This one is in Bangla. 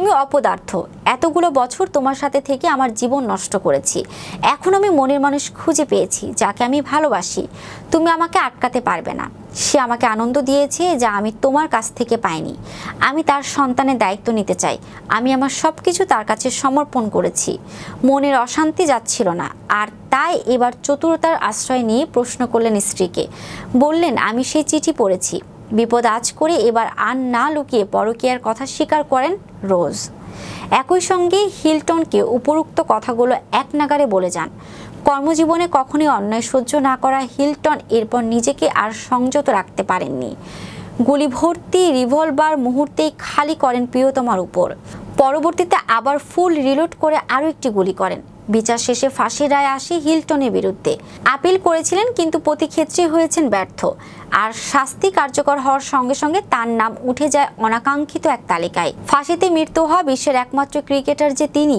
তুমি অপদার্থ। এতগুলো বছর তোমার সাথে থেকে আমার জীবন নষ্ট করেছি। এখন আমি মনের মানুষ খুঁজে পেয়েছি, যাকে আমি ভালোবাসি। তুমি আমাকে আটকাতে পারবে না। সে আমাকে আনন্দ দিয়েছে যা আমি তোমার কাছ থেকে পাইনি। আমি তার সন্তানের দায়িত্ব নিতে চাই। আমি আমার সব কিছু তার কাছে সমর্পণ করেছি। মনের অশান্তি যাচ্ছিল না। আর তাই এবার চতুরতার আশ্রয় নিয়ে প্রশ্ন করলেন স্ত্রীকে। বললেন, আমি সেই চিঠি পড়েছি। বিপদ আজ করে এবার আর না লুকিয়ে পরকীয়ার কথা স্বীকার করেন রোজ। একই সঙ্গে হিলটনকে উপরোক্ত কথাগুলো এক নাগারে বলে যান। কর্মজীবনে কখনই অন্যায় সহ্য না করা হিলটন এরপর নিজেকে আর সংযত রাখতে পারেননি। গুলি ভর্তি রিভলভার মুহূর্তেই খালি করেন প্রিয়তমার উপর। পরবর্তীতে আবার ফুল রিলোড করে আরও একটি গুলি করেন। বিচার শেষে ফাঁসি রায় আসে হিলটনের বিরুদ্ধে। আপিল করেছিলেন কিন্তু প্রতিক্ষেত্রেই হয়েছেন ব্যর্থ। আর শাস্তি কার্যকর হওয়ার সঙ্গে সঙ্গে তার নাম উঠে যায় অনাকাঙ্ক্ষিত এক তালিকায়। ফাঁসিতে মৃত্যু হওয়া বিশ্বের একমাত্র ক্রিকেটার যে তিনি।